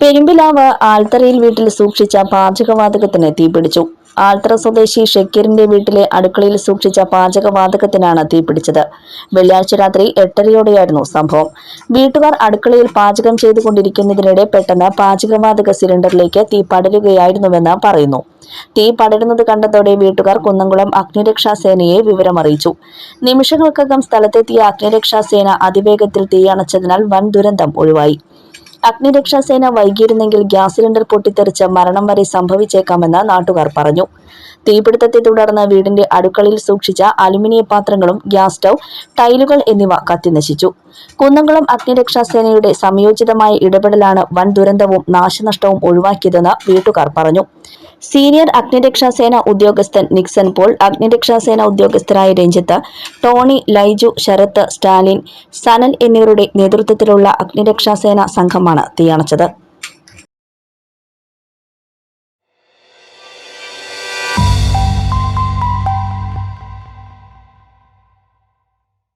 പെരുമ്പിലാവ് ആൽത്തറയിൽ വീട്ടിൽ സൂക്ഷിച്ച പാചകവാതകത്തിന് തീപിടിച്ചു ആൽത്തറ സ്വദേശി ഷക്കീറിന്റെ വീട്ടിലെ അടുക്കളയിൽ സൂക്ഷിച്ച പാചകവാതകത്തിനാണ് തീപിടിച്ചത് വെള്ളിയാഴ്ച രാത്രി എട്ടരയോടെയായിരുന്നു സംഭവം. വീട്ടുകാർ അടുക്കളയിൽ പാചകം ചെയ്തുകൊണ്ടിരിക്കുന്നതിനിടെ പെട്ടെന്ന് പാചകവാതക സിലിണ്ടറിലേക്ക് തീ പടരുകയായിരുന്നുവെന്ന് പറയുന്നു. തീ പടരുന്നത് കണ്ടതോടെ വീട്ടുകാർ കുന്നംകുളം അഗ്നിരക്ഷാ സേനയെ വിവരമറിയിച്ചു. നിമിഷങ്ങൾക്കകം സ്ഥലത്തെത്തിയ അഗ്നിരക്ഷാ സേന അതിവേഗത്തിൽ തീയണച്ചതിനാൽ വൻ ദുരന്തം ഒഴിവായി. അഗ്നിരക്ഷാസേന വൈകിയിരുന്നെങ്കിൽ ഗ്യാസ് സിലിണ്ടർ പൊട്ടിത്തെറിച്ച് മരണം വരെ സംഭവിച്ചേക്കാമെന്ന് നാട്ടുകാർ പറഞ്ഞു. തീപിടുത്തത്തെ തുടർന്ന് വീടിന്റെ അടുക്കളയിൽ സൂക്ഷിച്ച അലുമിനിയ പാത്രങ്ങളും ഗ്യാസ് സ്റ്റൗ ടൈലുകൾ എന്നിവ കത്തിനശിച്ചു. കുന്നംകുളം അഗ്നിരക്ഷാസേനയുടെ സംയോജിതമായ ഇടപെടലാണ് വൻ ദുരന്തവും നാശനഷ്ടവും ഒഴിവാക്കിയതെന്ന് വീട്ടുകാർ പറഞ്ഞു. സീനിയർ അഗ്നിരക്ഷാസേന ഉദ്യോഗസ്ഥൻ നിക്സൺ പോൾ അഗ്നിരക്ഷാസേന ഉദ്യോഗസ്ഥരായ രഞ്ജിത്ത് ടോണി ലൈജു ശരത് സ്റ്റാലിൻ സനൽ എന്നിവരുടെ നേതൃത്വത്തിലുള്ള അഗ്നിരക്ഷാസേന സംഘമാണ് തീയണച്ചത്